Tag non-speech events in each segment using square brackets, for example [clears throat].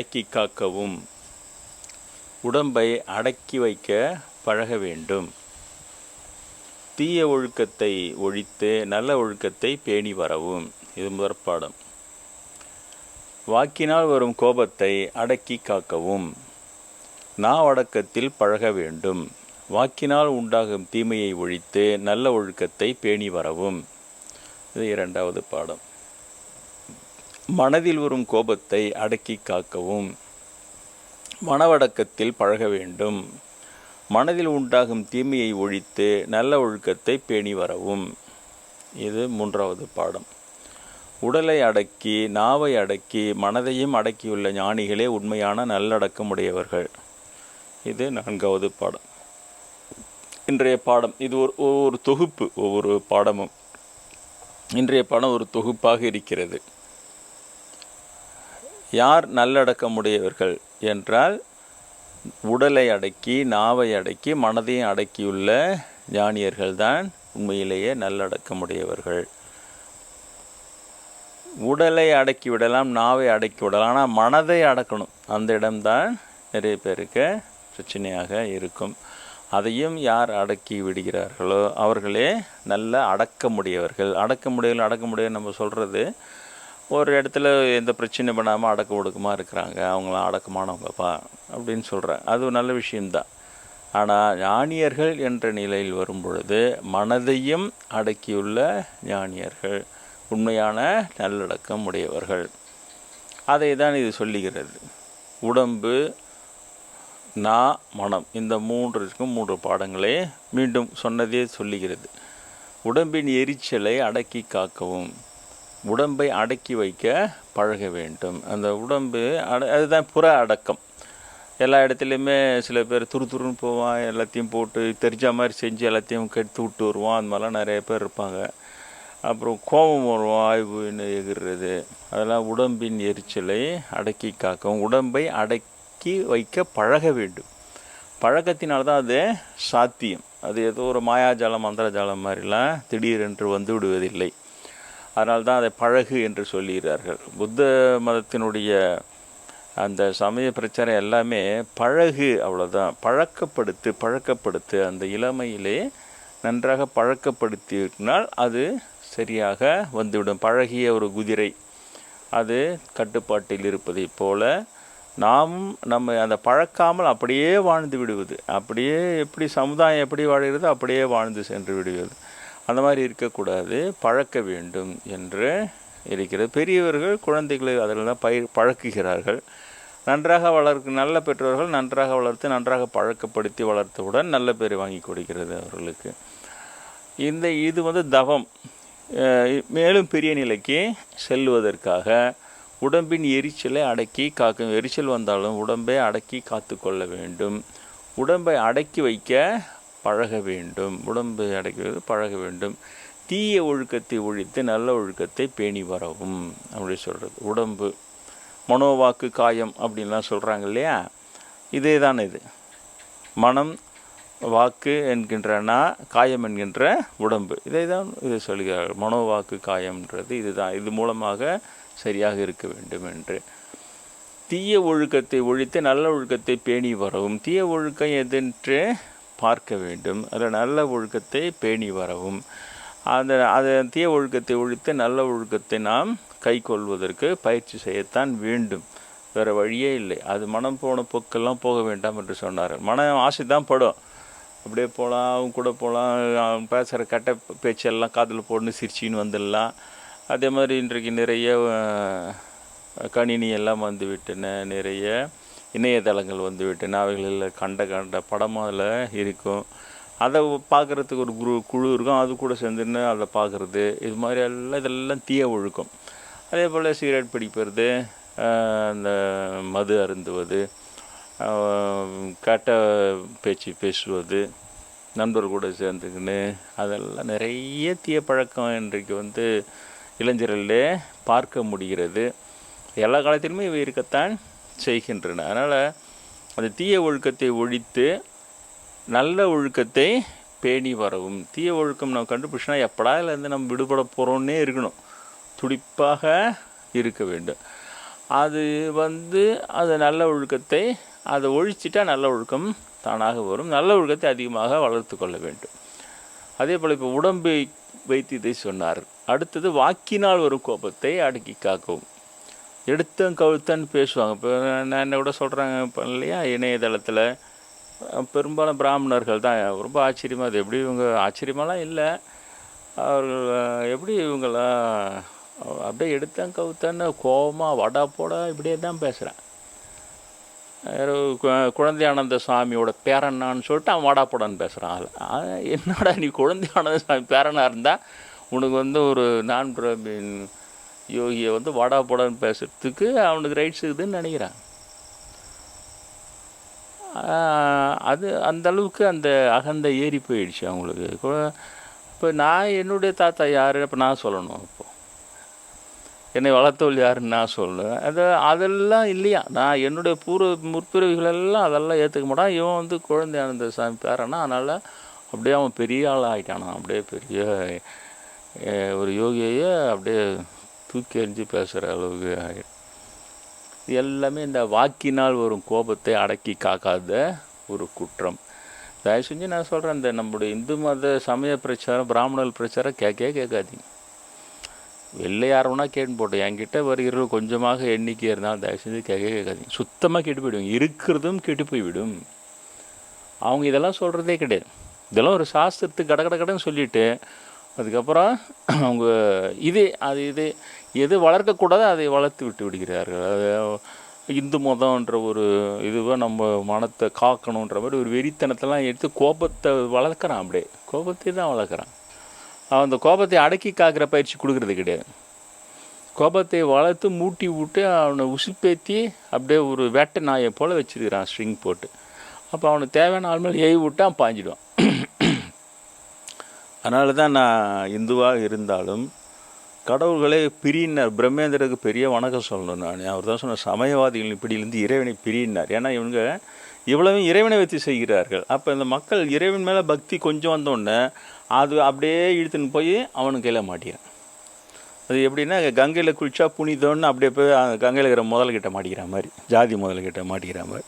அடக்கி காக்கவும். உடம்பை அடக்கி வைக்க பழக வேண்டும். தீய ஒழுக்கத்தை ஒழித்து நல்ல ஒழுக்கத்தை பேணி வரவும். இது முதற்பாடம் வாக்கினால் வரும் கோபத்தை அடக்கி காக்கவும். நாவடக்கத்தில் பழக வேண்டும். வாக்கினால் உண்டாகும் தீமையை ஒழித்து நல்ல ஒழுக்கத்தை பேணி வரவும். இது இரண்டாவது பாடம். மனதில் வரும் கோபத்தை அடக்கி காக்கவும். மனவடக்கத்தில் பழக வேண்டும். மனதில் உண்டாகும் தீமையை ஒழித்து நல்ல ஒழுக்கத்தை பேணி வரவும். இது மூன்றாவது பாடம். உடலை அடக்கி நாவை அடக்கி மனதையும் அடக்கியுள்ள ஞானிகளே உண்மையான நல்லடக்கமுடையவர்கள். இது நான்காவது பாடம். இன்றைய பாடம் இது ஒரு ஒவ்வொரு தொகுப்பு ஒவ்வொரு பாடமும். இன்றைய பாடம் ஒரு தொகுப்பாக இருக்கிறது. யார் நல்லடக்கமுடையவர்கள் என்றால் உடலை அடக்கி நாவை அடக்கி மனதையும் அடக்கியுள்ள ஞானியர்கள்தான் உண்மையிலேயே நல்லடக்கமுடையவர்கள். உடலை அடக்கி விடலாம் நாவை அடக்கி விடலாம். ஆனால் மனதை அடக்கணும். அந்த இடம்தான் நிறைய பேருக்கு பிரச்சனையாக இருக்கும். அதையும் யார் அடக்கி விடுகிறார்களோ அவர்களே நல்ல அடக்கமுடையவர்கள். அடக்கமுடையவர்கள் அடக்கமுடையவர் நம்ம சொல்கிறது ஒரு இடத்துல எந்த பிரச்சனையும் பண்ணாமல் அடக்க ஒடுக்கமாக இருக்கிறாங்க. அவங்களாம் அடக்கமானவங்கப்பா அப்படின்னு சொல்கிறேன் அது ஒரு நல்ல விஷயம்தான். ஆனால் ஞானியர்கள் என்ற நிலையில் வரும் பொழுது மனதையும் அடக்கியுள்ள ஞானியர்கள் உண்மையான நல்லடக்கம் உடையவர்கள். அதை தான் இது சொல்லுகிறது. உடம்பு நா மனம் இந்த மூன்றுக்கும் மூன்று பாடங்களே மீண்டும் சொன்னதே சொல்லுகிறது. உடம்பின் எரிச்சலை அடக்கி காக்கவும். உடம்பை அடக்கி வைக்க பழக வேண்டும். அந்த உடம்பு அட அதுதான் புற அடக்கம். எல்லா இடத்துலையுமே சில பேர் துரு துருன்னு போவான் எல்லாத்தையும் போட்டு தெரிஞ்ச மாதிரி செஞ்சு எல்லாத்தையும் கெடுத்து விட்டு வருவான். அந்த மாதிரிலாம் நிறைய பேர் இருப்பாங்க. அப்புறம் கோபம் வரும் ஆய்வுன்னு எகிர்றது. அதெல்லாம் உடம்பின் எரிச்சலை அடக்கி காக்கும். உடம்பை அடக்கி வைக்க பழக வேண்டும். பழக்கத்தினால தான் அது சாத்தியம். அது ஏதோ ஒரு மாயாஜாலம் மந்திரஜாலம் மாதிரிலாம் திடீரென்று வந்து விடுவதில்லை. அதனால் தான் அதை பழகு என்று சொல்லுகிறார்கள். புத்த மதத்தினுடைய அந்த சமய பிரச்சனை எல்லாமே பழகு அவ்வளோதான் பழக்கப்படுத்து பழக்கப்படுத்து அந்த இளமையிலே நன்றாக பழக்கப்படுத்தினால் அது சரியாக வந்துவிடும். பழகிய ஒரு குதிரை அது கட்டுப்பாட்டில் இருப்பதை போல நாம் நம்ம அந்த பழக்காமல் அப்படியே வாழ்ந்து விடுவது அப்படியே எப்படி சமுதாயம் எப்படி வாழ்கிறது அப்படியே வாழ்ந்து சென்று விடுவது. அந்த மாதிரி இருக்கக்கூடாது. பழக்க வேண்டும் என்று இருக்கிறது. பெரியவர்கள் குழந்தைகளை அதிலெல்லாம் பயிர் பழக்குகிறார்கள். நன்றாக வளர்க்க நல்ல பெற்றோர்கள் நன்றாக வளர்த்து நன்றாக பழக்கப்படுத்தி வளர்த்தவுடன் நல்ல பேர் வாங்கி கொடுக்கிறது அவர்களுக்கு. இந்த இது வந்து தவம். மேலும் பெரிய நிலைக்கு செல்வதற்காக உடம்பின் எரிச்சலை அடக்கி காக்கும் எரிச்சல் வந்தாலும் உடம்பை அடக்கி காத்து கொள்ள வேண்டும். உடம்பை அடக்கி வைக்க பழக வேண்டும். உடம்பு அடைக்கிறது பழக வேண்டும். தீய ஒழுக்கத்தை ஒழித்து நல்ல ஒழுக்கத்தை பேணி வரவும் அப்படி சொல்கிறது உடம்பு மனோவாக்கு காயம் அப்படின்லாம் சொல்கிறாங்க இல்லையா? இதே தான் இது. மனம் வாக்கு என்கின்றனா காயம் என்கின்ற உடம்பு. இதை தான் இது சொல்கிறார்கள் மனோவாக்கு காயம்ன்றது இதுதான். இது மூலமாக சரியாக இருக்க வேண்டும் என்று. தீய ஒழுக்கத்தை ஒழித்து நல்ல ஒழுக்கத்தை பேணி வரவும். தீய ஒழுக்கம் எதென்று பார்க்க வேண்டும். அதில் நல்ல ஒழுக்கத்தை பேணி வரவும். அந்த அதை தீய ஒழுக்கத்தை ஒழித்து நல்ல ஒழுக்கத்தை நாம் கை கொள்வதற்கு பயிற்சி செய்யத்தான் வேண்டும். வேறு வழியே இல்லை. அது மனம் போன போக்கெல்லாம் போக வேண்டாம் என்று சொன்னார் மனம் ஆசை தான் படும். அப்படியே போகலாம் அவங்க கூட போகலாம் அவன் பேசுகிற கெட்ட பேச்செல்லாம் காதில் போடணும் சிரிச்சின்னு வந்துடலாம். அதே மாதிரி இன்றைக்கு நிறைய கணினி எல்லாம் வந்து விட்டன நிறைய இணையதளங்கள் வந்துவிட்டன அவைகளில் கண்ட கண்ட படமும் அதில் இருக்கும். அதை பார்க்குறதுக்கு ஒரு குரு குழு இருக்கும். அது கூட சேர்ந்துன்னு அதை பார்க்குறது இது மாதிரி எல்லாம் இதெல்லாம் தீய ஒழுக்கம். அதே போல் சிகரெட் பிடிப்பது அந்த மது அருந்துவது கட்ட பேச்சு பேசுவது நண்பர் கூட சேர்ந்துக்கின்னு அதெல்லாம் நிறைய தீய பழக்கம் இன்றைக்கு வந்து இளைஞர்களே பார்க்க முடிகிறது. எல்லா காலத்திலுமே இவை இருக்கத்தான் செய்கின்றன. அதனால் அந்த தீய ஒழுக்கத்தை ஒழித்து நல்ல ஒழுக்கத்தை பேணி வரவும். தீய ஒழுக்கம் நம்ம கண்டுபிடிச்சோன்னா எப்படா இருந்து நம்ம விடுபட போகிறோன்னே இருக்கணும். துடிப்பாக இருக்க வேண்டும். அது வந்து அது நல்ல ஒழுக்கத்தை அதை ஒழிச்சிட்டா நல்ல ஒழுக்கம் தானாக வரும். நல்ல ஒழுக்கத்தை அதிகமாக வளர்த்து கொள்ள வேண்டும். அதே போல் இப்போ உடம்பை வைத்து இதை சொன்னார். அடுத்தது வாக்கினால் வரும் கோபத்தை அடக்கி காக்கவும். எடுத்தன் கவுத்தன்னு பேசுவாங்க. இப்போ நான் என்ன கூட சொல்கிறாங்க இப்போ இல்லையா இணையதளத்தில் பெரும்பாலும் பிராமணர்கள் தான். ரொம்ப ஆச்சரியமாக அது எப்படி இவங்க ஆச்சரியமாலாம் இல்லை. அவர்கள் எப்படி இவங்களாம் அப்படியே எடுத்தேன் கவுத்தன்னு கோபமாக வடா போட இப்படியே தான் பேசுகிறேன் குழந்தையானந்த சுவாமியோட பேரண்ணான்னு சொல்லிட்டு அவன் வாடா போடான்னு பேசுகிறான் அதில் என்னடா நீ குழந்தையானந்த சுவாமி பேரனாக இருந்தால் உனக்கு வந்து ஒரு நான் யோகியை வந்து வாடா போடான்னு பேசுறதுக்கு அவனுக்கு ரைட்ஸ் இருக்குதுன்னு நினைக்கிறான். அது அந்த அளவுக்கு அந்த அகந்த ஏறி போயிடுச்சு அவங்களுக்கு. இப்போ நான் என்னுடைய தாத்தா யார்? இப்போ நான் சொல்லணும் இப்போது என்னை வளர்த்தவள் யாருன்னு நான் சொல்லுவேன் அது அதெல்லாம் இல்லையா? நான் என்னுடைய பூர்வ முற்பிறவிகளெல்லாம் அதெல்லாம் ஏற்றுக்க மாட்டான். இவன் வந்து குழந்தை ஆனந்த சாமி பேரனா. அதனால் அப்படியே அவன் பெரிய ஆள் ஆகிட்டானான் அப்படியே பெரிய ஒரு யோகியையே அப்படியே தூக்கி எறிஞ்சு பேசுகிற அளவுக்கு ஆகிடும் இது எல்லாமே இந்த வாக்கினால் வரும் கோபத்தை அடக்கி காக்காத ஒரு குற்றம். தயவு செஞ்சு நான் சொல்கிறேன் இந்த நம்முடைய இந்து மத சமய பிரச்சாரம் பிராமணர் பிரச்சாரம் கேட்கவே கேட்காதீங்க. வெளில வேணா கேட்டு போட்டோம் என்கிட்ட வருகிறவர்கள் கொஞ்சமாக எண்ணிக்கை இருந்தாலும் தயவு செஞ்சு கேட்கவே கேட்காதீங்க. சுத்தமாக கெட்டு போயிடுவோம் இருக்கிறதும் கெட்டு போய்விடும். அவங்க இதெல்லாம் சொல்கிறதே கிடையாது. இதெல்லாம் ஒரு சாஸ்திரத்துக்கு கட கட கடன்னு சொல்லிவிட்டு அதுக்கப்புறம் அவங்க இது அது இது எது வளர்க்கக்கூடாதோ அதை வளர்த்து விட்டு விடுகிறார்கள். அது இந்து மதம்ன்ற ஒரு இதுவாக நம்ம மனத்தை காக்கணுன்ற மாதிரி ஒரு வெறித்தனத்தெல்லாம் எடுத்து கோபத்தை வளர்க்குறான் அப்படியே. கோபத்தை தான் வளர்க்குறான். அவன் அந்த கோபத்தை அடக்கி காக்கிற பயிற்சி கொடுக்கறது கிடையாது. கோபத்தை வளர்த்து மூட்டி விட்டு அவனை உசுப்பேத்தி அப்படியே ஒரு வேட்டை நாயை போல் வச்சிருக்கிறான் ஸ்ட்ரிங் போட்டு. அப்போ அவனுக்கு தேவையான ஆள் மேலே ஏவி விட்டு அவன் பாஞ்சிடுவான். அதனால தான் நான் இந்துவாக இருந்தாலும் கடவுள்களே பிரியினார் பிரம்மேந்திரருக்கு பெரிய வணக்கம் சொல்லணும் நான். அவர் தான் சொன்ன சமயவாதிகள் இப்படிலேருந்து இறைவனை பிரியினார். ஏன்னா இவங்க இவ்வளவும் இறைவனை வைத்து செய்கிறார்கள். அப்போ இந்த மக்கள் இறைவன் மேலே பக்தி கொஞ்சம் வந்தோடனே அது அப்படியே இழுத்துன்னு போய் அவனுக்கு கையில் மாட்டிக்கிறான். அது எப்படின்னா கங்கையில் குளிச்சா புனிதோன்னு அப்படியே போய் கங்கையில் இருக்கிற முதல்கிட்ட மாட்டிக்கிற மாதிரி ஜாதி முதல்கிட்ட மாட்டிக்கிற மாதிரி.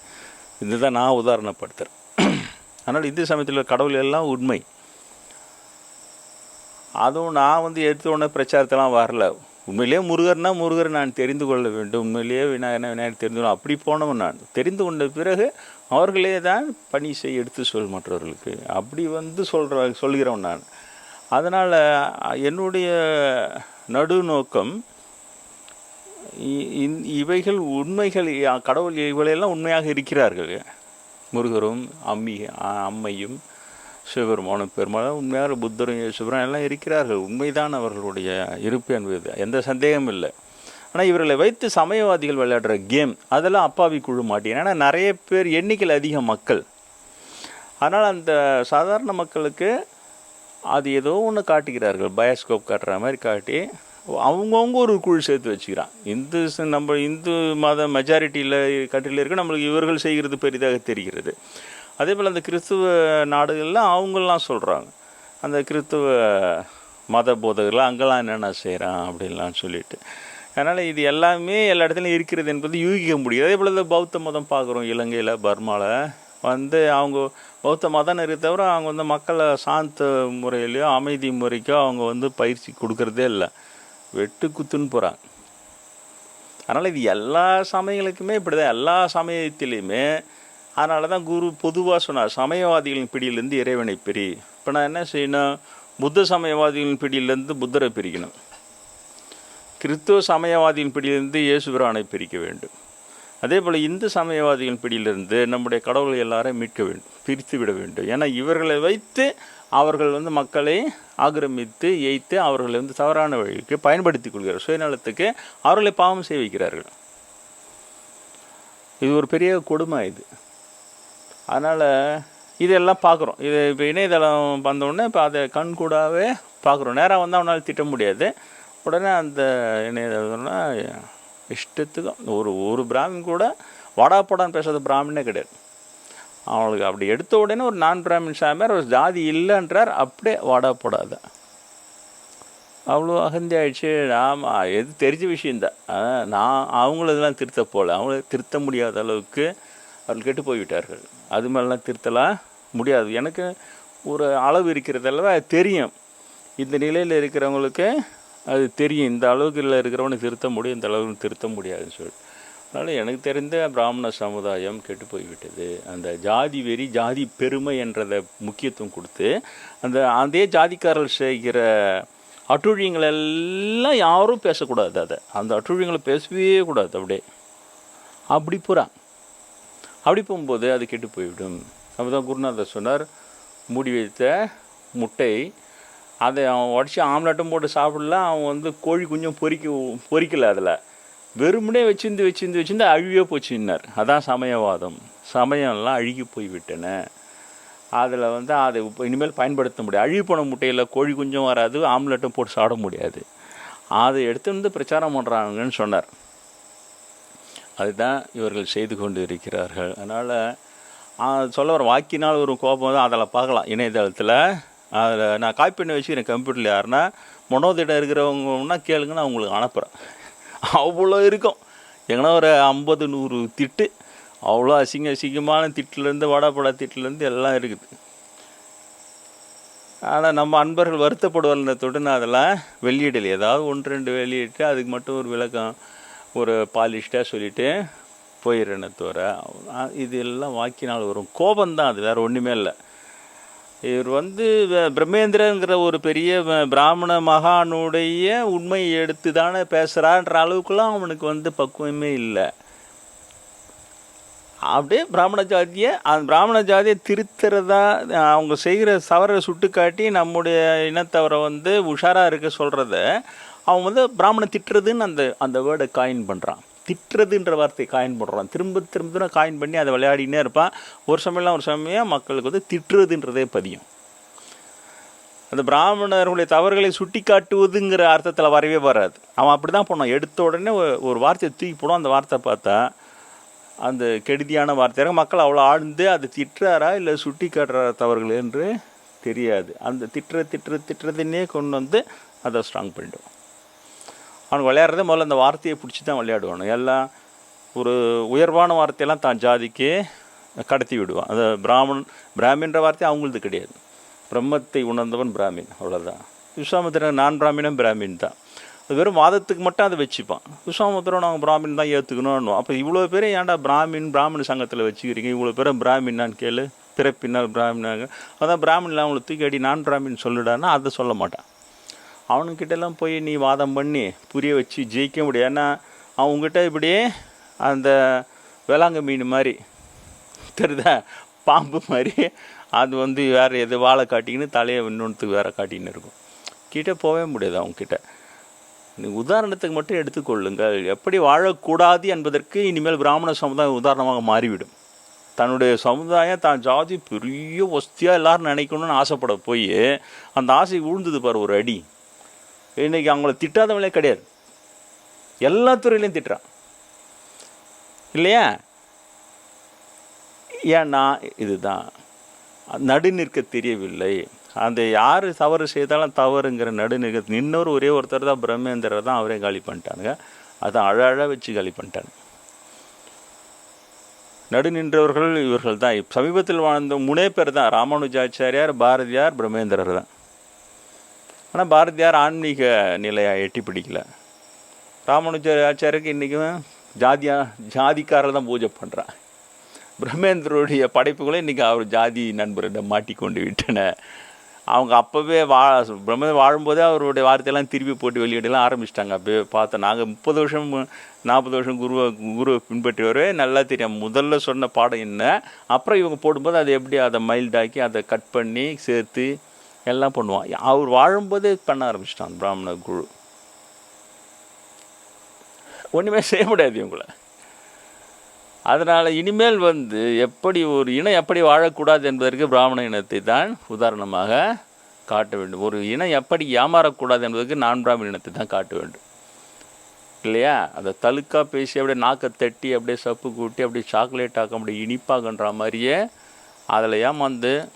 இதுதான் நான் உதாரணப்படுத்துகிறேன் [clears throat] அதனால் இந்து சமயத்தில் கடவுள் எல்லாம் உண்மை. அதுவும் நான் வந்து எடுத்த உடனே பிரச்சாரத்தெல்லாம் வரல. உண்மையிலேயே முருகர்னா முருகர் நான் தெரிந்து கொள்ள வேண்டும். உண்மையிலேயே விநாயகனா விநாயகர் தெரிந்து கொள்ள அப்படி போனவன் நான். தெரிந்து கொண்ட பிறகு அவர்களே தான் பணி செய்ய எடுத்து சொல் மற்றவர்களுக்கு. அப்படி வந்து சொல்கிற சொல்கிறவன் நான். அதனால் என்னுடைய நடுநோக்கம் இ- இவைகள் உண்மைகள் கடவுள் இவளையெல்லாம் உண்மையாக இருக்கிறார்கள். முருகரும் அம்மி அம்மையும் சிவபெருமானும் பெருமாளும் உண்மையாக புத்தரும் இயேசுபுரம் எல்லாம் இருக்கிறார்கள். உண்மைதான் அவர்களுடைய இருப்பு என்பது. எந்த சந்தேகமும் இல்லை. ஆனால் இவர்களை வைத்து சமயவாதிகள் விளையாடுற கேம் அதெல்லாம் அப்பாவி குழு மாட்டேன். ஏன்னா நிறைய பேர் எண்ணிக்கையில் அதிக மக்கள். அதனால் அந்த சாதாரண மக்களுக்கு அது ஏதோ ஒன்று காட்டுகிறார்கள். பயோஸ்கோப் காட்டுற மாதிரி காட்டி அவங்கவுங்க ஒரு குழு சேர்த்து வச்சுக்கிறான். இந்து நம்ம இந்து மத மெஜாரிட்டியில் கண்ட்ரியில் இருக்க நம்மளுக்கு இவர்கள் செய்கிறது பெரிதாக தெரிகிறது. அதே போல் அந்த கிறிஸ்துவ நாடுகளில் அவங்களாம் சொல்கிறாங்க அந்த கிறிஸ்துவ மத போதகர்கள் அங்கெல்லாம் என்னென்ன செய்கிறான் அப்படின்லாம் சொல்லிட்டு. அதனால் இது எல்லாமே எல்லா இடத்துலையும் இருக்கிறது என்பது யூகிக்க முடியும் அதே போல் இந்த பௌத்த மதம் பார்க்குறோம் இலங்கையில் பர்மாவில் வந்து அவங்க பௌத்த மதம் இருக்க தவிர அவங்க வந்து மக்களை சாந்த முறையிலையோ அமைதி முறைக்கோ அவங்க வந்து பயிற்சி கொடுக்குறதே இல்லை. வெட்டு குத்துன்னு போகிறாங்க அதனால் இது எல்லா சமயங்களுக்குமே இப்படி தான் எல்லா சமயத்திலையுமே அதனால தான் குரு பொதுவாக சொன்னார் சமயவாதிகளின் பிடியிலேருந்து இறைவனை பிரி. இப்போ நான் என்ன செய்யணும் புத்த சமயவாதிகளின் பிடியிலேருந்து புத்தரை பிரிக்கணும். கிறிஸ்துவ சமயவாதியின் பிடியிலிருந்து இயேசுபிரானை பிரிக்க வேண்டும். அதே போல் இந்து சமயவாதிகளின் பிடியிலிருந்து நம்முடைய கடவுளை எல்லாரையும் மீட்க வேண்டும் பிரித்து விட வேண்டும். ஏன்னா இவர்களை வைத்து அவர்கள் வந்து மக்களை ஆக்கிரமித்து எய்த்து அவர்களை வந்து தவறான வழிக்கு பயன்படுத்தி கொள்கிறார் சுயநலத்துக்கு அவர்களை பாவம் செய்ய வைக்கிறார்கள் இது ஒரு பெரிய கொடுமை இது. அதனால் இதெல்லாம் பார்க்குறோம். இது இப்போ இணையதளம் வந்தோடனே இப்போ அதை கண் கூடாவே பார்க்குறோம். நேராக வந்தால் அவனால் திட்ட முடியாது. உடனே அந்த இணையதளம்னா இஷ்டத்துக்கும் ஒரு ஒரு பிராமின் கூட வாடா போடான்னு பேசுறது பிராமினே கிடையாது. அவங்களுக்கு அப்படி எடுத்த உடனே ஒரு நான் பிராமின் சாமியார் ஒரு ஜாதி இல்லைன்றார். அப்படியே வாடா போடாத. அவ்வளோ அகந்தி ஆயிடுச்சு. ஆமாம் எது தெரிஞ்ச விஷயந்தான் நான் அவங்கள இதெல்லாம் திருத்த போகல அவங்கள திருத்த முடியாத அளவுக்கு அவர்கள் கெட்டு போய்விட்டார்கள். அது மாதிரிலாம் திருத்தலாம் முடியாது. எனக்கு ஒரு அளவு இருக்கிறதல்லவா அது தெரியும். இந்த நிலையில் இருக்கிறவங்களுக்கு அது தெரியும். இந்த அளவுக்குள்ள இருக்கிறவனை திருத்த முடியும் இந்த அளவுக்கு திருத்த முடியாதுன்னு சொல்லி. அதனால் எனக்கு தெரிந்த பிராமண சமுதாயம் கெட்டு போய்விட்டது. அந்த ஜாதி வெறி ஜாதி பெருமை என்றதை முக்கியத்துவம் கொடுத்து அந்த அதே ஜாதிக்காரர்கள் செய்கிற அட்டுழியங்கள் எல்லாம் யாரும் பேசக்கூடாது. அதை அந்த அட்டுழியங்களை பேசவே கூடாது. அப்படியே. அப்படி போகிறான் அப்படி போகும்போது அது கெட்டு போய்விடும். அப்போ தான் குருநாதர் சொன்னார் மூடி வைத்த முட்டை அதை அவன் உடச்சி ஆம்லெட்டும் போட்டு சாப்பிடல அவன் வந்து கோழி குஞ்சும் பொறிக்க பொறிக்கல அதில். வெறுமனே வச்சிருந்து வச்சிருந்து வச்சிருந்து அழிவே போச்சுன்னார் அதான் சமயவாதம். சமயம்லாம் அழுகி போய் விட்டன அதில் வந்து அதை இப்போ இனிமேல் பயன்படுத்த முடியாது. அழுகி போன முட்டையில் கோழி குஞ்சும் வராது ஆம்லெட்டும் போட்டு சாப்பிட முடியாது. அதை எடுத்து வந்து பிரச்சாரம் பண்ணுறாங்கன்னு சொன்னார். அதுதான் இவர்கள் செய்து கொண்டு இருக்கிறார்கள் அதனால் சொல்ல வர வாக்கினால் ஒரு கோபம் தான் அதில் பார்க்கலாம். இணையதளத்தில் அதில் நான் காப்பி பண்ணி வச்சுக்கிறேன் கம்ப்யூட்டரில் யாருன்னா மனோதிடம் இருக்கிறவங்கன்னா கேளுங்க நான் உங்களுக்கு அனுப்புகிறேன் அவ்வளோ இருக்கும். எங்கன்னா ஒரு ஐம்பது நூறு திட்டு. அவ்வளோ அசிங்க அசிங்கமான திட்டிலேருந்து வடபடா திட்டிலேருந்து எல்லாம் இருக்குது. ஆனால் நம்ம அன்பர்கள் வருத்தப்படுவதோடு அதெல்லாம் வெளியிடலை ஏதாவது ஒன்று ரெண்டு வெளியிட்டு அதுக்கு மட்டும் ஒரு விளக்கம். ஒரு பாலிஷ்டாக சொல்லிவிட்டு போயிடுறேன்னு தவிர இது எல்லாம் வாக்கினால் வரும். கோபந்தான் அது வேறு ஒன்றுமே இல்லை. இவர் வந்து பிரம்மேந்திரங்கிற ஒரு பெரிய பிராமண மகானுடைய உண்மையை எடுத்து தானே பேசுகிறான்ற அளவுக்குலாம் அவனுக்கு வந்து பக்குவமே இல்லை. அப்படியே பிராமண ஜாதியை அந்த பிராமண ஜாதியை திருத்துறதா அவங்க செய்கிற தவறை சுட்டு காட்டி நம்முடைய இனத்தவரை வந்து உஷாராக இருக்க சொல்கிறத அவன் வந்து பிராமண திட்டுறதுன்னு அந்த அந்த வேர்டை காயின் பண்ணுறான் திட்டுறதுன்ற வார்த்தையை காயின் பண்ணுறான் திரும்ப திரும்ப திரும்ப காயின் பண்ணி அதை விளையாடினே இருப்பான். ஒரு சமயம்லாம் ஒரு சமயம் மக்களுக்கு வந்து திட்டுறதுன்றதே பதியும். அந்த பிராமணர்களுடைய தவறுகளை சுட்டி காட்டுவதுங்கிற அர்த்தத்தில் வரவே வராது. அவன் அப்படி தான் போனான் எடுத்த உடனே ஒரு- வார்த்தையை தூக்கி போடும் அந்த வார்த்தை பார்த்தா அந்த கெடுதியான வார்த்தையாக மக்கள் அவ்வளோ ஆழ்ந்து அதை திட்டுறாரா இல்லை சுட்டி காட்டுறாரா தவறுகள் என்று தெரியாது. அந்த திட்டுற திட்டுற திட்டுறதுன்னே கொண்டு வந்து அதை ஸ்ட்ராங் பண்ணிடும் அவனுக்கு விளையாடுறதே முதல்ல அந்த வார்த்தையை பிடிச்சி தான் விளையாடுவானு. எல்லாம் ஒரு உயர்வான வார்த்தையெல்லாம் தான் ஜாதிக்கு கடத்தி விடுவான். அது பிராமணன் பிராமின்ற வார்த்தை அவங்களது கிடையாது. பிரம்மத்தை உணர்ந்தவன் பிராமின் அவ்வளோதான் விஸ்வாமித்திரன் நான் பிராமினும் பிராமின் தான். அது வெறும் வாதத்துக்கு மட்டும் அதை வச்சுப்பான். விஸ்வாமித்திரன் நாங்கள் பிராமின் தான் ஏற்றுக்கணும்னு அப்போ இவ்வளோ பேரை ஏன்டா பிராமின் பிராமண சங்கத்தில் வச்சுக்கிறீங்க? இவ்வளோ பேரை பிராமின்னான்னு கேளு. பிறப்பினால் பிராமினாங்க அதான் பிராமின்ல அவங்களை தூக்கி அடி நான் பிராமின் சொல்லுடான்னா அதை சொல்ல மாட்டான். அவனுக்கிட்டலாம் போய் நீ வாதம் பண்ணி புரிய வச்சு ஜெயிக்க முடியாது. ஏன்னா அவங்ககிட்ட இப்படியே அந்த வேளாங்க மீன் மாதிரி தெரியுதா? பாம்பு மாதிரி அது வந்து வேறு எது வாழை காட்டிக்கின்னு தலையை இன்னொன்றுத்துக்கு வேறு காட்டின்னு இருக்கும். கிட்டே போகவே முடியாது அவங்கக்கிட்ட நீ உதாரணத்துக்கு மட்டும் எடுத்துக்கொள்ளுங்கள். எப்படி வாழக்கூடாது என்பதற்கு இனிமேல் பிராமண சமுதாயம் உதாரணமாக மாறிவிடும். தன்னுடைய சமுதாயம் தான் ஜாதி பெரிய வசதியாக எல்லாரும் நினைக்கணும்னு ஆசைப்பட போய் அந்த ஆசை விழுந்தது பாரு ஒரு அடி. இன்றைக்கி அவங்கள திட்டாதவங்களே கிடையாது. எல்லா துறையிலையும் திட்டுறான். இல்லையா? ஏன்னா இதுதான். நடு நிற்க தெரியவில்லை. அந்த யார் தவறு செய்தாலும் தவறுங்கிற நடுநிற்க இன்னொரு ஒரே ஒருத்தர் தான் பிரம்மேந்திரர் தான் அவரே காலி பண்ணிட்டானுங்க. அதை அழ வச்சு காலி பண்ணிட்டானுங்க நடு நின்றவர்கள் இவர்கள் தான். சமீபத்தில் வாழ்ந்த மூணே பேர் தான். ராமானுஜாச்சாரியார் பாரதியார் பிரம்மேந்திரர் தான். ஆனால் பாரதியார் ஆன்மீக நிலையை எட்டி பிடிக்கல. ராமானுஜர் ராமானுஜாச்சாரியருக்கு இன்றைக்கும் ஜாதியா ஜாதிக்காரர் தான் பூஜை பண்ணுறான் பிரம்மேந்திரருடைய படைப்புகளை இன்றைக்கி அவர் ஜாதி நண்பரிடம் மாட்டிக்கொண்டு விட்டன. அவங்க அப்போவே வா பிரம்ம வாழும்போதே அவருடைய வார்த்தையெல்லாம் திருப்பி போட்டு வெளியிடலாம் ஆரம்பிச்சிட்டாங்க. அப்போயே பார்த்தோம் நாங்கள் முப்பது வருஷம் நாற்பது வருஷம் குருவை குருவை பின்பற்றி வரவே நல்லா தெரியும். முதல்ல சொன்ன பாடம் என்ன? அப்புறம் இவங்க போடும்போது அதை எப்படி அதை மைல்டாக்கி அதை கட் பண்ணி சேர்த்து எல்லாம் பண்ணுவான். அவர் வாழும்போதே பண்ண ஆரம்பிச்சிட்டான் பிராமண குழு. ஒன்றுமே செய்ய முடியாது இவங்களை. அதனால் இனிமேல் வந்து எப்படி ஒரு இனம் எப்படி வாழக்கூடாது என்பதற்கு பிராமண இனத்தை தான் உதாரணமாக காட்ட வேண்டும். ஒரு இனம் எப்படி ஏமாறக்கூடாது என்பதற்கு நான் பிராமண இனத்தை தான் காட்ட வேண்டும். இல்லையா? அதை தழுக்கா பேசி அப்படியே நாக்கை தட்டி அப்படியே சப்பு கூட்டி அப்படியே சாக்லேட் ஆக்க அப்படியே இனிப்பாகன்ற மாதிரியே அதில் ஏமாந்து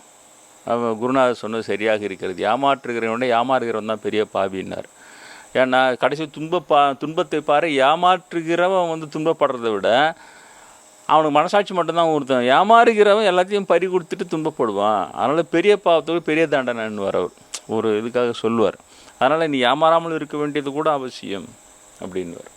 குருநாதர் சொன்னது சரியாக இருக்கிறது. ஏமாற்றுகிறவனே ஏமாறுகிறவன் தான் பெரிய பாவின்னார் ஏன்னா கடைசி துன்ப பா துன்பத்தை பாரு ஏமாற்றுகிறவன் வந்து துன்பப்படுறதை விட அவனுக்கு மனசாட்சி மட்டும்தான் ஒருத்தன் ஏமாறுகிறவன் எல்லாத்தையும் பறி கொடுத்துட்டு துன்பப்படுவான். அதனால் பெரிய பாவத்துக்கு பெரிய தண்டனைன்னு வரவர் ஒரு இதுக்காக சொல்லுவார். அதனால் நீ ஏமாறாமல் இருக்க வேண்டியது கூட அவசியம் அப்படின்னுவார்.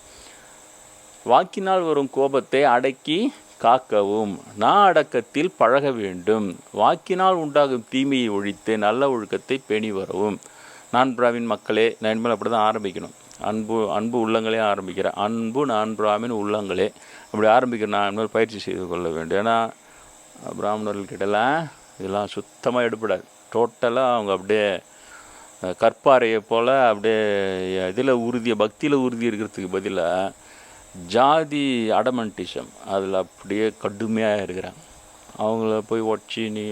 வாக்கினால் வரும் கோபத்தை அடக்கி காக்கவும். நா அடக்கத்தில் பழக வேண்டும். வாக்கினால் உண்டாகும் தீமையை ஒழித்து நல்ல ஒழுக்கத்தை பேணி வரவும். நான் பிராவின் மக்களே நான் இனிமேல் அப்படி தான் ஆரம்பிக்கணும். அன்பு அன்பு உள்ளங்களே ஆரம்பிக்கிறேன் அன்பு நான் பிராமின் உள்ளங்களே. அப்படி ஆரம்பிக்கிறேன் நான் இனிமேல் பயிற்சி செய்து கொள்ள வேண்டும். ஏன்னா பிராமணர்கள்கிட்டலாம் இதெல்லாம் சுத்தமாக எடுப்படாது டோட்டலாக அவங்க அப்படியே கற்பாறையை போல் அப்படியே இதில் உறுதியை பக்தியில் உறுதி இருக்கிறதுக்கு பதிலாக ஜாதி அடமண்டிசம். அதில் அப்படியே கடுமையாக இருக்கிறாங்க. அவங்கள போய் உடச்சி நீ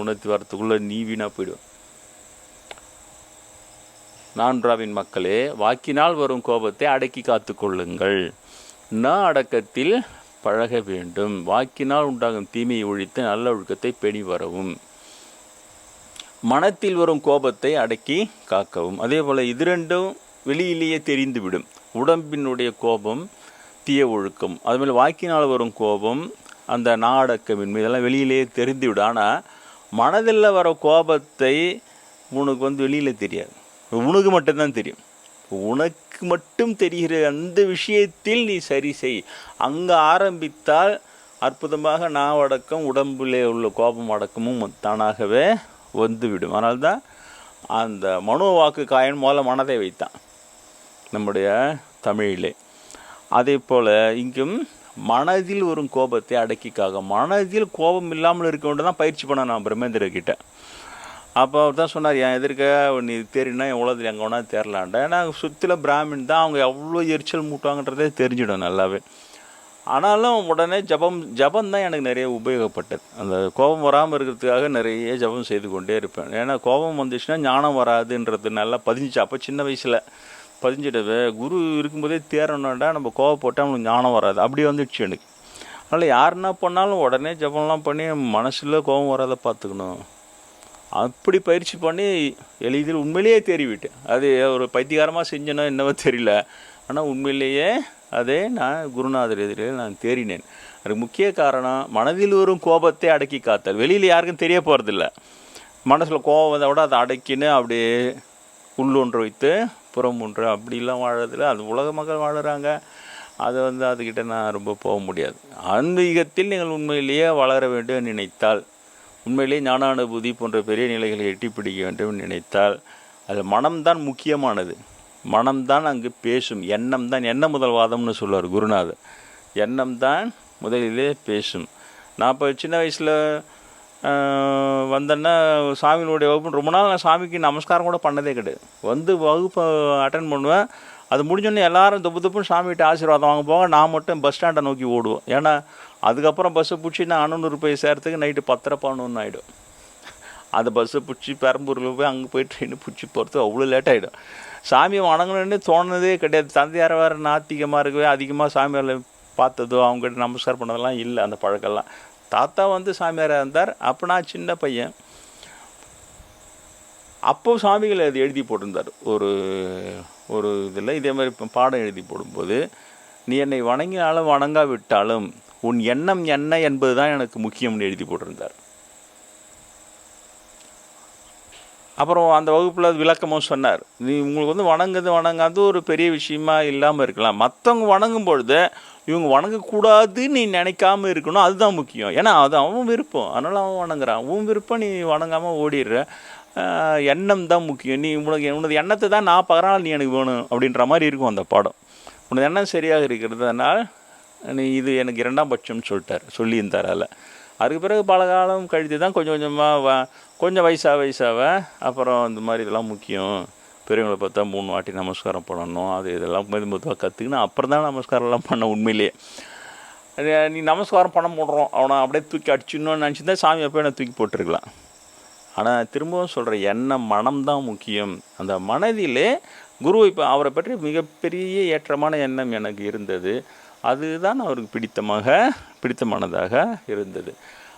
உணர்த்தி வரத்துக்குள்ளே நீ வீணாக போயிடுவேன் நான்காவின் மக்களே வாக்கினால் வரும் கோபத்தை அடக்கி காத்து கொள்ளுங்கள். ந அடக்கத்தில் பழக வேண்டும். வாக்கினால் உண்டாகும் தீமையை ஒழித்து நல்ல ஒழுக்கத்தை பெணி வரவும். மனத்தில் வரும் கோபத்தை அடக்கி காக்கவும். அதே போல் இது ரெண்டும் வெளியிலேயே தெரிந்துவிடும். உடம்பினுடைய கோபம் தீய ஒழுக்கம். அதுமாதிரி வாக்கினால் வரும் கோபம் அந்த நாடக்கமின்மை இதெல்லாம் வெளியிலேயே தெரிந்துவிடும். ஆனால் மனதில் வர கோபத்தை உனக்கு வந்து வெளியில் தெரியாது. உனக்கு மட்டும்தான் தெரியும். உனக்கு மட்டும் தெரிகிற அந்த விஷயத்தில் நீ சரி செய். அங்கே ஆரம்பித்தால் அற்புதமாக நாவடக்கம் உடம்பிலே உள்ள கோபம் அடக்கமும் தானாகவே வந்துவிடும். அதனால்தான் அந்த மனோ வாக்கு காயன் முதல்ல மனதை வைத்தான். நம்முடைய தமிழிலே. அதே போல் இங்கும் மனதில் வரும் கோபத்தை அடக்கிக்காக மனதில் கோபம் இல்லாமல் இருக்க வேண்டும் தான் பயிற்சி பண்ண நான் பிரம்மேந்திரக்கிட்ட அப்போ அவர் தான் சொன்னார் என் எதிர்க்க நீ தெரினா என் உலகத்தில் எங்கே வேணாலும் தெரிலான்ட ஏன்னா சுற்றில பிராமின் தான் அவங்க எவ்வளோ எரிச்சல் மூட்டாங்கன்றதே தெரிஞ்சிடும் நல்லாவே. ஆனாலும் உடனே ஜபம் ஜபம் தான் எனக்கு நிறைய உபயோகப்பட்டது. அந்த கோபம் வராமல் இருக்கிறதுக்காக நிறைய ஜபம் செய்து கொண்டே இருப்பேன். ஏன்னா கோபம் வந்துச்சுன்னா ஞானம் வராதுன்றது நல்லா பதிஞ்சுச்சு. அப்போ சின்ன வயசில் பதிஞ்சிடவே குரு இருக்கும்போதே தேரணும்டா நம்ம கோவப்பட்டால் அவனுக்கு ஞானம் வராது. அப்படியே வந்துடுச்சு எனக்கு. அதனால் யார் என்ன பண்ணாலும் உடனே ஜபம்லாம் பண்ணி மனசில் கோபம் வராத பார்த்துக்கணும். அப்படி பயிற்சி பண்ணி எளிதில் உண்மையிலேயே தேறிவிட்டேன். அது ஒரு பைத்தியகாரமாக செஞ்சேனோ என்னவோ தெரியல. ஆனால் உண்மையிலேயே அதே நான் குருநாதர் எதிரே நான் தேறினேன். அதுக்கு முக்கிய காரணம் மனதில் வரும் கோபத்தை அடக்கி காத்தல். வெளியில் யாருக்கும் தெரிய போகிறதில்ல மனசில் கோபம் விட அதை அடக்கின்னு அப்படியே உள்ளொன்று வைத்து புறம் ஒன்று. அப்படிலாம் வாழறதில்ல. அது உலக மக்கள் வாழுறாங்க. அதை வந்து அதுக்கிட்ட நான் ரொம்ப போக முடியாது. ஆன்மீகத்தில் நீங்கள் உண்மையிலேயே வளர வேண்டும் நினைத்தால் உண்மையிலேயே ஞானானுபூதி போன்ற பெரிய நிலைகளை எட்டி பிடிக்க வேண்டும் நினைத்தால் அது மனம்தான் முக்கியமானது. மனம்தான் அங்கு பேசும். எண்ணம் தான் எண்ண முதல் வாதம்னு சொல்லுவார் குருநாதர். எண்ணம் தான் முதலிலே பேசும். நான் இப்போ சின்ன வயசில் வந்தேன்னா சாமியினுடைய வகுப்பு. ரொம்ப நாள் நான் சாமிக்கு நமஸ்காரம் கூட பண்ணதே கிடையாது. வந்து வகுப்பை அட்டன் பண்ணுவேன். அது முடிஞ்சோடனே எல்லாரும் தப்பு தப்புன்னு சாமிகிட்ட ஆசீர்வாதம் வாங்க போக நான் மட்டும் பஸ் ஸ்டாண்டை நோக்கி ஓடுவோம் ஏன்னா அதுக்கப்புறம் பஸ்ஸை பிடிச்சி நான் அண்ணனூர் போய் சேர்த்துக்கு நைட்டு பத்தரை பதினொன்று ஆகிடும் அந்த பஸ்ஸை பிடிச்சி பெரம்பூரில் போய் அங்கே போய் ட்ரெயின் பிடிச்சி போகிறது அவ்வளோ லேட் ஆகிடும் சாமியை வணங்கணுன்னு தோணுனதே கிடையாது. தந்தையார் வேறு நாத்திகமாக இருக்கவே அதிகமாக சாமியாரில் பார்த்ததோ அவங்ககிட்ட நமஸ்காரம் பண்ணதெல்லாம் இல்லை அந்த பழக்கம்லாம். தாத்தா வந்து சாமியாராக இருந்தார் அப்போ நான் சின்ன பையன். அப்போ சாமிகள் அது எழுதி போட்டிருந்தார். ஒரு ஒரு இதில் இதே மாதிரி இப்போ பாடம் எழுதி போடும்போது நீ என்னை வணங்கினாலும் வணங்காவிட்டாலும் உன் எண்ணம் என்ன என்பது தான் எனக்கு முக்கியம்னு எழுதி போட்டிருந்தார். அப்புறம் அந்த வகுப்பில் அது விளக்கமும் சொன்னார். நீ உங்களுக்கு வந்து வணங்குது வணங்காது ஒரு பெரிய விஷயமா இல்லாமல் இருக்கலாம். மற்றவங்க வணங்கும் பொழுது இவங்க வணங்கக்கூடாதுன்னு நீ நினைக்காம இருக்கணும் அதுதான் முக்கியம். ஏன்னா அது அவன் விருப்பம். அதனால் அவன் வணங்குறான். உன் விருப்பம் நீ வணங்காமல் ஓடிடுற. எண்ணம் தான் முக்கியம். நீ உனக்கு உனது எண்ணத்தை தான் நான் பார்க்குறனால நீ எனக்கு வேணும் அப்படின்ற மாதிரி இருக்கும் அந்த பாடம். உனது எண்ணம் சரியாக இருக்கிறதுனால நீ இது எனக்கு இரண்டாம் பட்சம்னு சொல்லிட்டார் சொல்லியிருந்தார் அதில். அதுக்கு பிறகு பல காலம் கழித்து தான் கொஞ்சம் கொஞ்சமாக வ கொஞ்சம் வயசாக வயசாக அப்புறம் இந்த மாதிரி இதெல்லாம் முக்கியம். பெரியவங்களை பார்த்தா மூணு வாட்டி நமஸ்காரம் பண்ணணும் அது இதெல்லாம் மெது மெதுவாக கற்றுக்கின்னு அப்புறம் தான் நமஸ்காரம்லாம் பண்ண உண்மையிலேயே. நீ நமஸ்காரம் பண்ண போடுறோம் அவனை அப்படியே தூக்கி அடிச்சிடணும்னு நினச்சிருந்தா சாமி அப்போ என்ன தூக்கி போட்டிருக்கலாம். ஆனால் திரும்பவும் சொல்கிற எண்ணம் மனம்தான் முக்கியம். அந்த மனதிலே குரு இப்போ அவரை பற்றி மிகப்பெரிய ஏற்றமான எண்ணம் எனக்கு இருந்தது. அதுதான் அவருக்கு பிடித்தமாக பிடித்தமானதாக இருந்தது.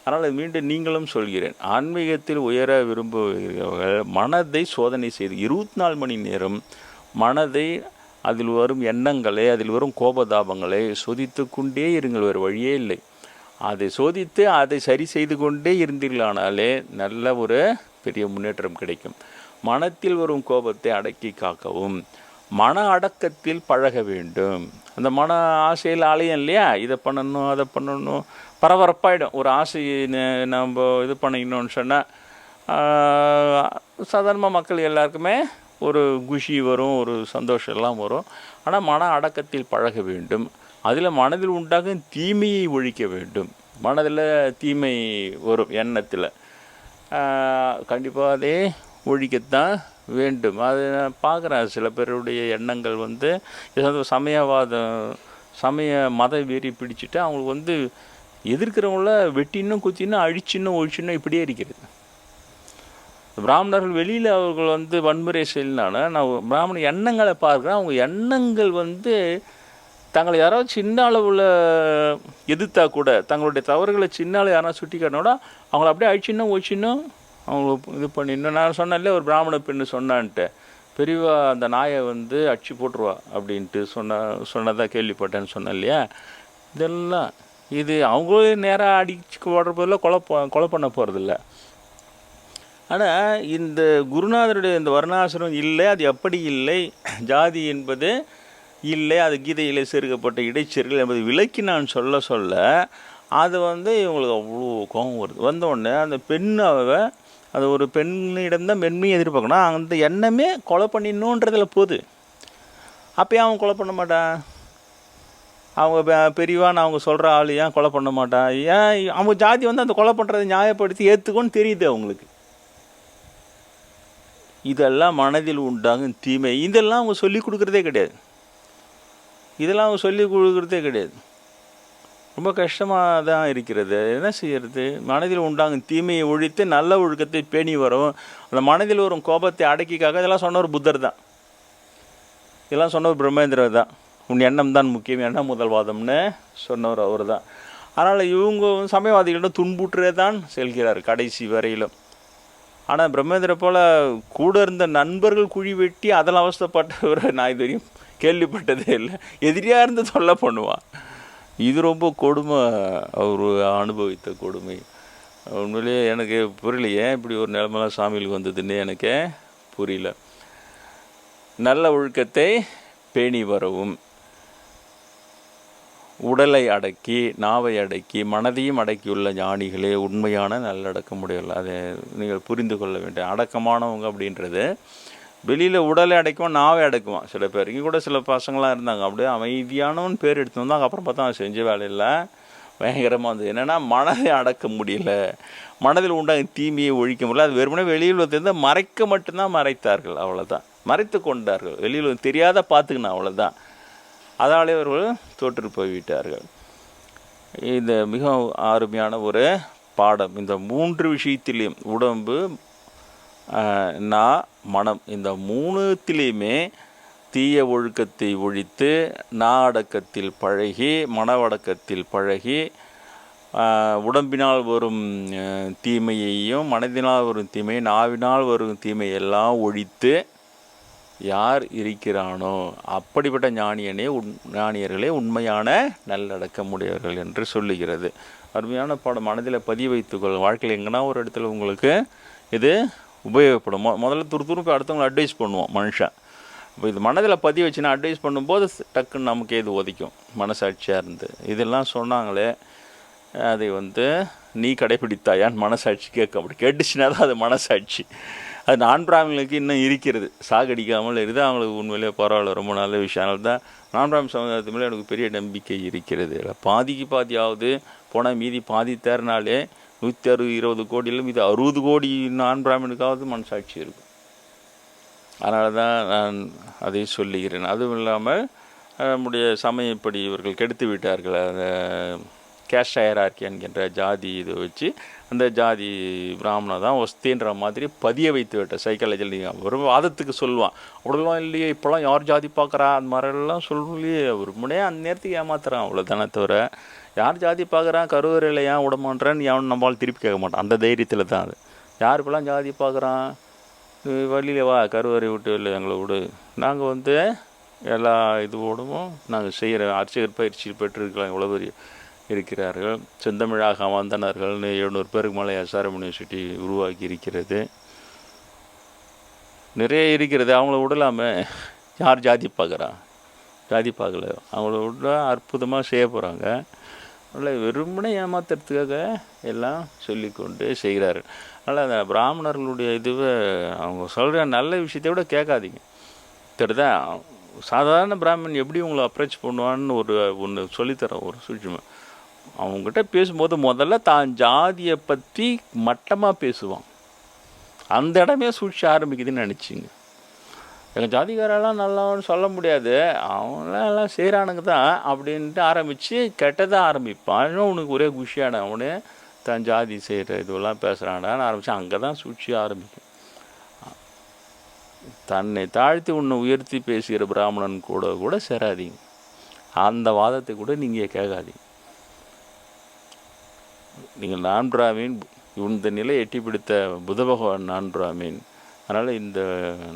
அதனால் மீண்டும் நீங்களும் சொல்கிறேன். ஆன்மீகத்தில் உயர விரும்புகிறவர்கள் மனதை சோதனை செய்து இருபத்தி நாலு மணி நேரம் மனதை அதில் வரும் எண்ணங்களை அதில் வரும் கோபதாபங்களை சோதித்து கொண்டே இருங்கள். வேறு வழியே இல்லை. அதை சோதித்து அதை சரி செய்து கொண்டே இருந்தீர்களானாலே நல்ல ஒரு பெரிய முன்னேற்றம் கிடைக்கும். மனத்தில் வரும் கோபத்தை அடக்கி காக்கவும் மன அடக்கத்தில் பழக வேண்டும். அந்த மன ஆசையில் அலையும் இல்லையா? இதை பண்ணணும் அதை பண்ணணும். பரபரப்பாயிடும். ஒரு ஆசையை ந- நம்ம இது பண்ணிக்கணும்னு சொன்னால் சாதாரணமாக மக்கள் எல்லாருக்குமே ஒரு குஷி வரும் ஒரு சந்தோஷம் எல்லாம் வரும். ஆனால் மன அடக்கத்தில் பழக வேண்டும். அதில் மனதில் உண்டாகும் தீமையை ஒழிக்க வேண்டும். மனதில் தீமை வரும் எண்ணத்தில். கண்டிப்பாக அதே ஒழிக்கத்தான் வேண்டும். அது நான் பார்க்குறேன். சில பேருடைய எண்ணங்கள் வந்து ஏதாவது சமயவாதம் சமய மத வெறி பிடிச்சிட்டு அவங்களுக்கு வந்து எதிர்க்கிறவங்கள வெட்டின்னும் குத்தினும் அழிச்சின்னும் ஒழிச்சின்னும் இப்படியே இருக்கிறது. பிராமணர்கள் வெளியில் அவர்கள் வந்து வன்முறை செய்யலனால நான் பிராமண எண்ணங்களை பார்க்குறேன். அவங்க எண்ணங்கள் வந்து தங்களை யாராவது சின்ன அளவில் எதிர்த்தா கூட தங்களுடைய தவறுகளை சின்ன அளவு யாராவது சுட்டி காட்டினோட அவங்கள அப்படியே அழிச்சின்னும் ஒழிச்சின்னும் அவங்களுக்கு இது பண்ணி இன்னும் நான் சொன்னேன்ல ஒரு பிராமண பெண்ணு சொன்னான்ட்டு. பெரியவா அந்த நாயை வந்து அடிச்சு போட்டுருவா அப்படின்ட்டு சொன்ன சொன்னதாக கேள்விப்பட்டேன்னு சொன்னேன் இல்லையா இதெல்லாம் இது அவங்களே நேராக அடிச்சு போடுற போதில் கொலை கொலை பண்ண போகிறதில்ல ஆனால் இந்த குருநாதருடைய இந்த வர்ணாசிரம் இல்லை அது எப்படி இல்லை? ஜாதி என்பது இல்லை அது கீதையிலே செருகப்பட்ட இடைச்செருகள் என்பது விலக்கி நான் சொல்ல சொல்ல அது வந்து இவங்களுக்கு அவ்வளோ கோபம் வருது. வந்த உடனே அந்த பெண்ணாவை அது ஒரு பெண்ணிடம்தான் மென்மையை எதிர்பார்க்கணும். அந்த எண்ணமே கொலை பண்ணிடணுன்றதுல போகுது. அப்போ அவன் கொலை பண்ண மாட்டான். அவங்க பெ- பெரியவான்னு அவங்க சொல்கிற ஆள் ஏன் கொலை பண்ண மாட்டான்? ஏன் அவங்க ஜாதி வந்து அந்த கொலை பண்ணுறதை நியாயப்படுத்தி ஏற்றுக்கோன்னு தெரியுது அவங்களுக்கு. இதெல்லாம் மனதில் உண்டாகும் தீமை. இதெல்லாம் அவங்க சொல்லிக் கொடுக்குறதே கிடையாது. இதெல்லாம் அவங்க சொல்லிக் கொடுக்குறதே கிடையாது. ரொம்ப கஷ்டமாக தான் இருக்கிறது. என்ன செய்கிறது மனதில் உண்டாகும் தீமையை ஒழித்து நல்ல ஒழுக்கத்தை பேணி வரும். அந்த மனதில் வரும் கோபத்தை அடக்கிக்காக இதெல்லாம் சொன்னவர் புத்தர் தான். இதெல்லாம் சொன்னவர் பிரம்மேந்திரர் தான். உன் எண்ணம் தான் முக்கியம் எண்ணம் முதல்வாதம்னு சொன்னவர் அவர் தான். அதனால் இவங்க சமயவாதிகளிடம் துன்புற்றே தான் செல்கிறார் கடைசி வரையிலும். ஆனால் பிரம்மேந்திர போல் கூட இருந்த நண்பர்கள் குழி வெட்டி அதில் அவஸ்தைப்பட்டவரை நான் இது வரையும் கேள்விப்பட்டதே இல்லை. எதிரியாக இருந்து தொல்லை பண்ணுவான். இது ரொம்ப கொடுமை அவர் அனுபவித்த கொடுமை. உண்மையிலேயே எனக்கு புரியல ஏன் இப்படி ஒரு நிலமெல்லாம் சாமிகளுக்கு வந்ததுன்னு எனக்கு புரியல. நல்ல ஒழுக்கத்தை பேணி வரவும் உடலை அடக்கி நாவை அடக்கி மனதையும் அடக்கியுள்ள ஞானிகளே உண்மையான நல்லடக்கமுடையவர்கள். அதை நீங்கள் புரிந்து கொள்ள வேண்டும். அடக்கமானவங்க அப்படின்றது வெளியில் உடலை அடைக்குவான் நாவை அடைக்குவான். சில பேர். இங்கே கூட சில பசங்களாம் இருந்தாங்க. அப்படியே அமைதியானவன் பேர் எடுத்து வந்தாங்க அப்புறம் பார்த்தா அவன் செஞ்ச வேலையில் பயங்கரமாக இருந்தது என்னென்னா மனதை அடக்க முடியல. மனதில் உண்டாகும் தீமையை ஒழிக்க முடியல. அது வெறுமனே வெளியில் வந்து மறைக்க மட்டும்தான் மறைத்தார்கள். அவ்வளோதான் மறைத்து கொண்டார்கள். வெளியில் வந்து தெரியாத பார்த்துக்கணும் அவ்வளோதான் அதாலே அவர்கள் தோற்று போய்விட்டார்கள். இந்த மிகவும் அருமையான ஒரு பாடம். இந்த மூன்று விஷயத்திலையும் உடம்பு நான் மனம் இந்த மூணுத்திலையுமே தீய ஒழுக்கத்தை ஒழித்து நா அடக்கத்தில் பழகி மனவடக்கத்தில் பழகி உடம்பினால் வரும் தீமையையும் மனதினால் வரும் தீமையை நாவினால் வரும் தீமையெல்லாம் ஒழித்து யார் இருக்கிறானோ அப்படிப்பட்ட ஞானியனே உண் ஞானியர்களே உண்மையான நல்லடக்கமுடையவர்கள் என்று சொல்லுகிறது. அருமையான பாடம் மனதில் பதிய வைத்துக்கொள் வாழ்க்கையில் எங்கன்னா ஒரு இடத்துல உங்களுக்கு இது உபயோகப்படும். மொ முதல்ல துரு துருப்பு அடுத்தவங்களை அட்வைஸ் பண்ணுவோம் மனுஷன். இப்போ இது மனதில் பதிய வச்சுன்னா அட்வைஸ் பண்ணும்போது டக்குன்னு நமக்கே இது ஒதைக்கும்? மனசாட்சியாக இருந்து. இதெல்லாம் சொன்னாங்களே அதை வந்து நீ கடைபிடித்தாயான்னு மனசாட்சி கேட்க அப்படி கேட்டுச்சுன்னா தான் அது மனசாட்சி. அது நான் பிராமிகளுக்கு இன்னும் இருக்கிறது. சாகடிக்காமல் இருக்குது அவங்களுக்கு உண்மையிலே பரவாயில்ல. ரொம்ப நல்ல விஷயம். அதனால தான் நான் பிராமி சமுதாயத்து மேலே எனக்கு பெரிய நம்பிக்கை இருக்கிறது. பாதிக்கு பாதியாவது போனால் மீதி பாதி தேர்னாலே நூற்றி அறுபது இருபது கோடியிலும் இது அறுபது கோடி நான் பிராமணுக்காவது மனசாட்சி இருக்கும். அதனால தான் நான் அதை சொல்லுகிறேன். அதுவும் இல்லாமல் நம்முடைய சமயம் இப்படி இவர்கள் கெடுத்து விட்டார்கள். அந்த கேஷ் ஹயரார்கி என்கின்ற ஜாதி இதை வச்சு அந்த ஜாதி பிராமணன் தான் ஒஸ்தின்ற மாதிரி பதிய வைத்து விட்ட சைக்காலஜியில் நீங்கள் ஒரு வாதத்துக்கு சொல்லுவான். அப்படிலாம் இல்லையே இப்போலாம் யார் ஜாதி பார்க்குறா? அந்த மாதிரிலாம் சொல்லி ஒரு முன்னே அந்த நேரத்துக்கு ஏமாத்துறான். அவ்வளோதானே தவிர யார் ஜாதி பார்க்குறான் கருவறையில் ஏன் விடமாட்டேன்னு எவன் நம்மளால் திருப்பி கேட்க மாட்டான். அந்த தைரியத்தில் தான் அது. யார் இப்போலாம் ஜாதி பார்க்குறான்? வழியில் வா கருவறை விட்டு இல்லை எங்களை விடு. நாங்கள் வந்து எல்லா இதுவோடவும் நாங்கள் செய்கிற அர்ச்சகர் பயிற்சி பெற்றிருக்கலாம் இவ்வளோ பெரிய இருக்கிறார்கள். செந்தமிழாக வந்தனர்கள்னு எழுநூறு பேருக்கு மேலே எஸ்ஆர்எம் யூனிவர்சிட்டி உருவாக்கி இருக்கிறது. நிறைய இருக்கிறது. அவங்கள விடலாமே? யார் ஜாதி பார்க்குறா? ஜாதி பார்க்கல. அவங்கள விட அற்புதமாக செய்ய போகிறாங்க இல்லை வெறுமனே ஏமாத்துறதுக்காக எல்லாம் சொல்லிக்கொண்டு செய்கிறாரு அதனால் அந்த பிராமணர்களுடைய இதுவை அவங்க சொல்கிற நல்ல விஷயத்தை விட கேட்காதீங்க. தெரியுதா? சாதாரண பிராமணன் எப்படி உங்களை அப்ரோச் பண்ணுவான்னு ஒரு ஒன்று சொல்லித்தரேன் ஒரு சூழ்ச்சி அவங்ககிட்ட பேசும்போது முதல்ல தான் ஜாதியை பற்றி மட்டமாக பேசுவான். அந்த இடமே சூழ்ச்சி ஆரம்பிக்குதுன்னு நினச்சிங்க. எங்கள் ஜாதிக்காரெல்லாம் நல்லவன்னு சொல்ல முடியாது. அவங்களாம் எல்லாம் செய்கிறானுங்க தான் அப்படின்ட்டு ஆரம்பித்து கெட்டதாக ஆரம்பிப்பான். இன்னும் உனக்கு ஒரே குஷியான அவனு தன் ஜாதி செய்கிற இதுவெல்லாம் பேசுகிறானான்னு ஆரம்பித்து அங்கே தான் சூழ்ச்சி ஆரம்பிக்கும். தன்னை தாழ்த்தி உன்னை உயர்த்தி பேசுகிற பிராமணன் கூட கூட சேராதீங்க. அந்த வாதத்தை கூட நீங்கள் கேட்காதீங்க. நீங்கள் நான் பிராமின் இந்த நிலை எட்டி பிடித்த புத பகவான் நான் பிராமின். அதனால் இந்த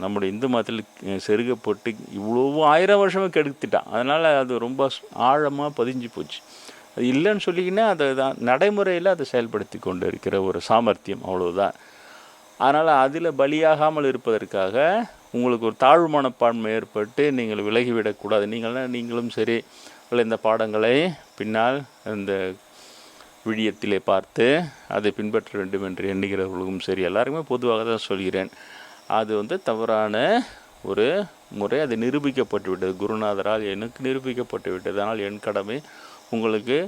நம்முடைய இந்து மதத்தில் செருகப்பட்டு இவ்வளோ ஆயிரம் வருஷமே கெடுத்துட்டான். அதனால் அது ரொம்ப ஆழமாக பதிஞ்சு போச்சு. அது இல்லைன்னு சொல்லிக்கினே அதை தான் நடைமுறையில் அதை செயல்படுத்தி கொண்டு இருக்கிற ஒரு சாமர்த்தியம் அவ்வளோதான் அதனால் அதில் பலியாகாமல் இருப்பதற்காக உங்களுக்கு ஒரு தாழ்வு மனப்பான்மை ஏற்பட்டு நீங்கள் விலகிவிடக்கூடாது நீங்களாம் நீங்களும் சரி இல்லை இந்த பாடங்களை பின்னால் இந்த விழியத்திலே பார்த்து அதை பின்பற்ற வேண்டும் என்று எண்ணுகிறவர்களுக்கும் சரி. எல்லாருக்குமே பொதுவாக தான் சொல்கிறேன். அது வந்து தவறான ஒரு முறை. அது நிரூபிக்கப்பட்டு விட்டது குருநாதரால் எனக்கு நிரூபிக்கப்பட்டு விட்டது ஆனால் என் கடமை உங்களுக்கு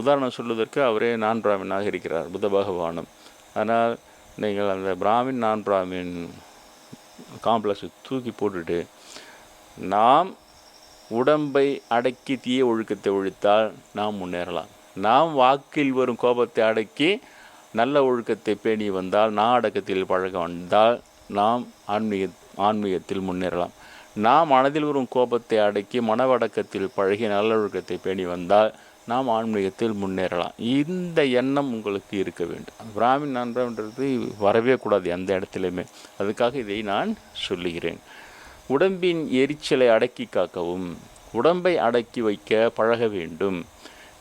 உதாரணம் சொல்வதற்கு அவரே நான் பிராமினாக இருக்கிறார் புத்த பகவானும். அதனால் நீங்கள் அந்த பிராமின் நான் பிராமின் காம்ப்ளெக்ஸை தூக்கி போட்டுட்டு நாம் உடம்பை அடக்கி தீய ஒழுக்கத்தை ஒழித்தால் நாம் முன்னேறலாம். நாம் வாக்கில் வரும் கோபத்தை அடக்கி நல்ல ஒழுக்கத்தை பேணி வந்தால் நான் அடக்கத்தில் பழக வந்தால் நாம் ஆன்மீக ஆன்மீகத்தில் முன்னேறலாம். நாம் மனதில் வரும் கோபத்தை அடக்கி மனவடக்கத்தில் பழகி நல்ல ஒழுக்கத்தை பேணி வந்தால் நாம் ஆன்மீகத்தில் முன்னேறலாம். இந்த எண்ணம் உங்களுக்கு இருக்க வேண்டும். பிராமின் நண்பன்றது வரவே கூடாது எந்த இடத்துலையுமே. அதுக்காக இதை நான் சொல்லுகிறேன். உடம்பின் எரிச்சலை அடக்கி காக்கவும் உடம்பை அடக்கி வைக்க பழக வேண்டும்.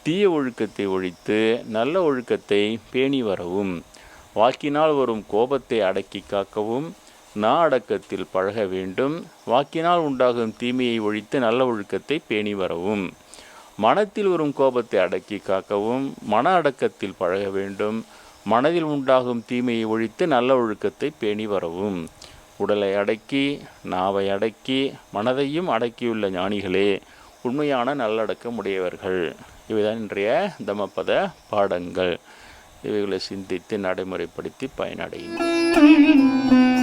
தீய ஒழுக்கத்தை ஒழித்து நல்ல ஒழுக்கத்தை பேணி வரவும் வாக்கினால் வரும் கோபத்தை அடக்கி காக்கவும் நா அடக்கத்தில் பழக வேண்டும். வாக்கினால் உண்டாகும் தீமையை ஒழித்து நல்ல ஒழுக்கத்தை பேணி வரவும். மனத்தில் வரும் கோபத்தை அடக்கி காக்கவும் மன அடக்கத்தில் பழக வேண்டும். மனதில் உண்டாகும் தீமையை ஒழித்து நல்ல ஒழுக்கத்தை பேணி வரவும். உடலை அடக்கி நாவை அடக்கி மனதையும் அடக்கியுள்ள ஞானிகளே உண்மையான நல்லடக்கம் உடையவர்கள். இவைதான் இன்றைய தமப்பத பாடங்கள். இவைகளை சிந்தித்து நடைமுறைப்படுத்தி பயனடையுங்கள்.